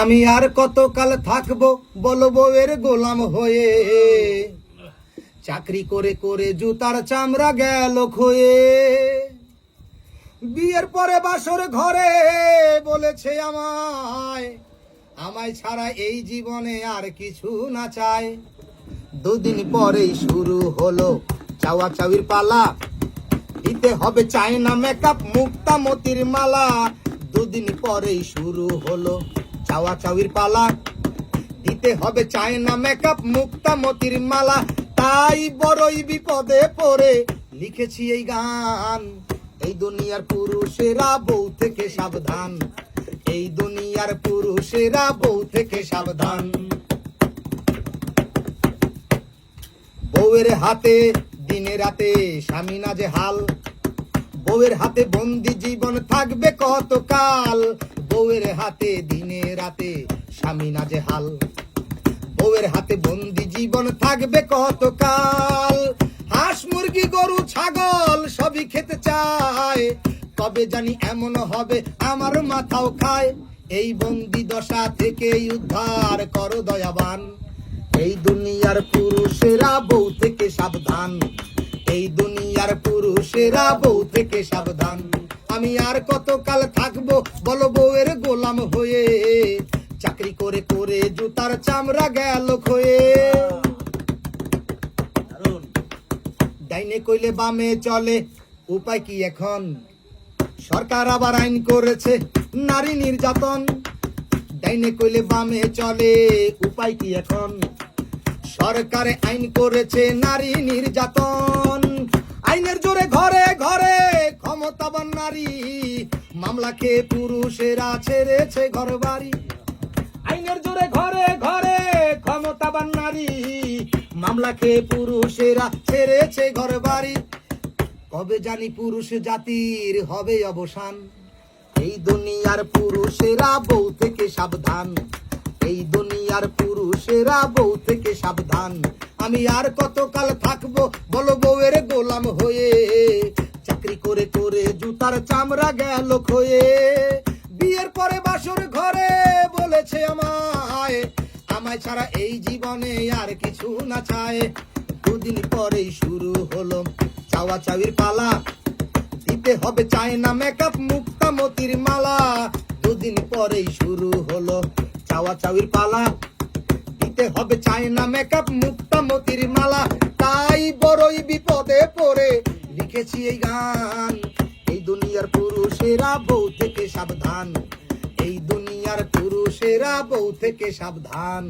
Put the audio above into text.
আমি আর কতকাল থাকব বলব এর গোলাম হয়ে। চাকরি করে করে জুতার চামড়া গেল খয়ে। বিয়ের পরে বাসর ঘরে বলেছে আমায় আমায় ছাড়া এই জীবনে আর কিছু না চায়। দুদিন পরেই শুরু হলো চাওয়া চাউির পালা। দিতে হবে চায়না মেকআপ মুক্তা মতির মালা। দুদিন পরেই শুরু হলো চাওয়া চাউির পালা। দিতে হবে চায়না মেকআপ মুক্তা মতির মালা। তাই বড়ই বিপদে পড়ে। লিখেছি এই গান। এই দুনিয়ার পুরুষেরা বউ থেকে সাবধান। এই দুনিয়ার পুরুষেরা বউ থেকে সাবধান। বউয়ের হাতে, দিনে রাতে স্বামী না যে হাল বউয়ের হাতে বন্দি জীবন থাকবে কতকাল? বউয়ের হাতে দিনে রাতে স্বামী না যে হাল। বউয়ের হাতে বন্দি জীবন থাকবে কতকাল? হাঁস, মুরগি, গরু, ছাগল সবই খেতে চায়। কবে জানি এমন হবে, আমার মাথাও খায়। এই বন্দি দশা থেকে উদ্ধার করো দয়াবান। এই দুনিয়ার পুরুষেরা বউ থেকে সাবধান। এই দুনিয়ার পুরুষেরা বউ থেকে সাবধান। আমি আর কতকাল থাকব, বলো হয়ে চাকরি করে করে জুতার চামড়া গেল খয়ে। ডাইনে কইলে বামে চলে উপায় কি এখন? সরকার আবার আইন করেছে নারী নির্যাতন। ডাইনে কইলে বামে চলে উপায় কি এখন? সরকারে আইন করেছে নারী নির্যাতন। আইনের জোরে খেয়ে পুরুষেরা ছেড়েছে ঘর বাড়ি আইনের জোরে ঘরে ঘরে ক্ষমতাবান নারী মামলা খেয়ে পুরুষেরা ছেড়েছে ঘর বাড়ি কবে জানি পুরুষ জাতির হবে অবসান। এই দুনিয়ার পুরুষেরা বউ থেকে সাবধান। এই দুনিয়ার পুরুষেরা বউ থেকে সাবধান। আমি আর কতকাল থাকব বলো বউয়ের গোলাম হয়ে। জুতার চামড়া গেল খয়ে বিয়ের পরে বাসর ঘরে বলেছে আমায় আমায় ছাড়া এই জীবনে আর কিছু না চায়। দুদিন পরেই শুরু হলো চাওয়া চাউির পালা। দিতে হবে চায়না মেকআপ মুক্তা মতির মালা। দুদিন পরেই শুরু হলো চাওয়া চাউির পালা। দিতে হবে চায়না মেকআপ মুক্তা মতির মালা। তাই বড়ই বিপদে পড়ে, লিখেছি এই গান। বউ থেকে সাবধান। এই দুনিয়ার পুরুষেরা বউ থেকে সাবধান।